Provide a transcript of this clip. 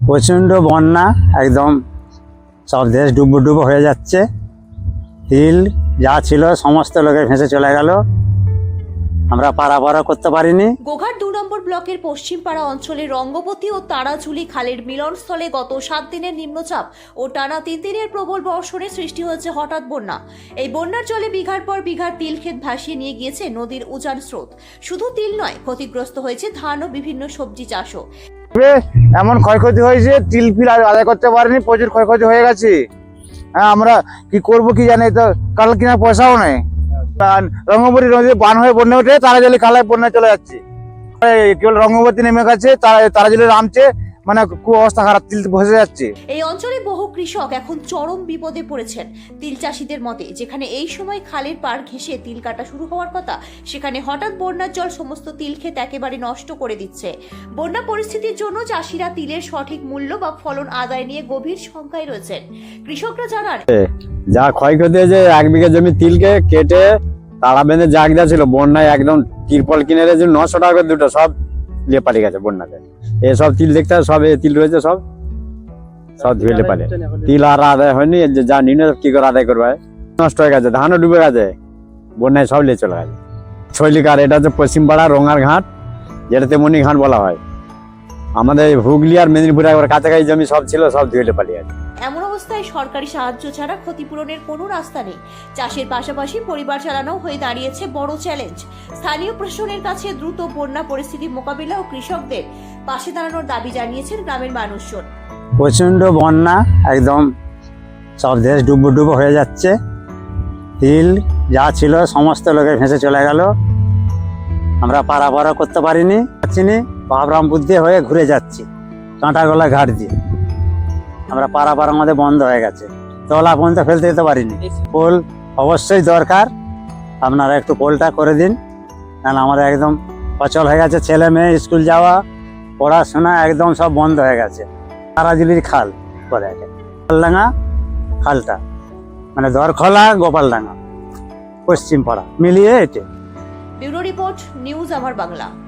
প্রচণ্ড বন্যা একদম সব দেশ ডুবো ডুবো হয়ে যাচ্ছে। তিল যা ছিল সমস্ত লোকের ভেসে চলে গেল। আমরা পারাপারা করতে পারিনি। গোঘাট দু নম্বর ব্লকের পশ্চিমপাড়া অঞ্চলের রঙ্গবতী ও তারাঝুলি খালের মিলনস্থলে গত সাত দিনের নিম্নচাপ ও টানা তিন দিনের প্রবল বর্ষণে সৃষ্টি হয়েছে হঠাৎ বন্যা। এই বন্যার জলে বিঘার পর বিঘার তিল ক্ষেত ভাসিয়ে নিয়ে গিয়েছে নদীর উজান স্রোত। শুধু তিল নয় ক্ষতিগ্রস্ত হয়েছে ধান ও বিভিন্ন সবজি চাষও। এমন ক্ষয়ক্ষতি হয়েছে, তিল ফিল আদায় করতে পারিনি, প্রচুর ক্ষয়ক্ষতি হয়ে গেছে। হ্যাঁ আমরা কি করব কি জানি, তো কাল কিনা পয়সাও নেই। রঙ্গবতী নদী বান হয়ে বন্যা উঠে তারা জলে খালায় বন্যা চলে যাচ্ছে। কেবল রঙ্গবতী নেমে গেছে, তারা তারা জলে নামছে মানে অবস্থা খারাপ তিল ভসে যাচ্ছে। এই অঞ্চলে বহু কৃষক এখন চরম বিপদে পড়েছেন। তিল চাষিদের মতে যেখানে এই সময় খালের পার ঘেঁষে তিল কাটা শুরু হওয়ার কথা সেখানে হঠাৎ বন্যার জল সমস্ত তিল ক্ষেত একেবারে নষ্ট করে দিচ্ছে। বন্যা পরিস্থিতির জন্য চাষিরা তিলের সঠিক মূল্য বা ফলন আদায় নিয়ে গভীর শঙ্কায় রয়েছেন। কৃষকরা জানান যা ক্ষয়ক্ষতি হয়েছে এক বিঘা জমি তিলকে কেটে তারা বেঁধে জাগ দেওয়া ছিল বন্যায় একদম তিরপল কিনে নশো টাকা দুটো সব পালিয়ে গেছে বন্যাতে। এসব তিল দেখতে হবে, সব এ তিল রয়েছে সব। সব ধুয়ে পালে তিল আর আদায় হয়নি যে নিনে কি করে আদায় করবে? নষ্ট হয়ে গেছে ধানও ডুবে গেছে বন্যায় সব লিয়ে চলে গেছে। শৈলিকার এটা হচ্ছে পশ্চিমপাড়া রঙার ঘাট যেটাতে মণি ঘাট বলা হয়। আমাদের হুগলি আর মেদিনীপুর একবার কাছাকাছি জমি সব ছিল সব ধুয়ে পালিয়ে গেছে। অবস্থায় সরকারি সাহায্য ছাড়া ক্ষতিপূরণের কোনো রাস্তা নেই। চাষের পাশাপাশি পরিবার চালানো হয়ে দাঁড়িয়েছে বড় চ্যালেঞ্জ। স্থানীয় প্রশাসনের কাছে দ্রুত বন্যা পরিস্থিতি মোকাবিলা ও কৃষকদের পাশে দাঁড়ানোর দাবি জানিয়েছেন গ্রামের মানুষজন। প্রচণ্ড বন্যা, একদম সব দেশ ডুবো ডুবো হয়ে যাচ্ছে। তিল যা ছিল, সমস্ত লোকের ভেসে চলে গেল। আমরা পারাপারা করতে পারিনি পাচ্ছি নি। বাবরামপুর দিয়ে হয়ে ঘুরে যাচ্ছি, কাঁটাগোলা ঘাট দিয়ে। আমরা পারাপার আমাদের বন্ধ হয়ে গেছে। তলা পর্যন্ত ফেলতে যেতে পারিনি। পোল অবশ্যই দরকার। আপনারা একটু পোলটা করে দিন। কারণ আমাদের একদম অচল হয়ে গেছে। ছেলে মেয়ে, স্কুল যাওয়া, পড়াশোনা একদম সব বন্ধ হয়ে গেছে। তারাজুলির খাল বলে একে। গোপালডাঙ্গা খালটা। মানে দরখলা, গোপালডাঙ্গা। পশ্চিম পাড়া মিলিয়ে এটে। ব্যুরো রিপোর্ট, নিউজ আমার বাংলা।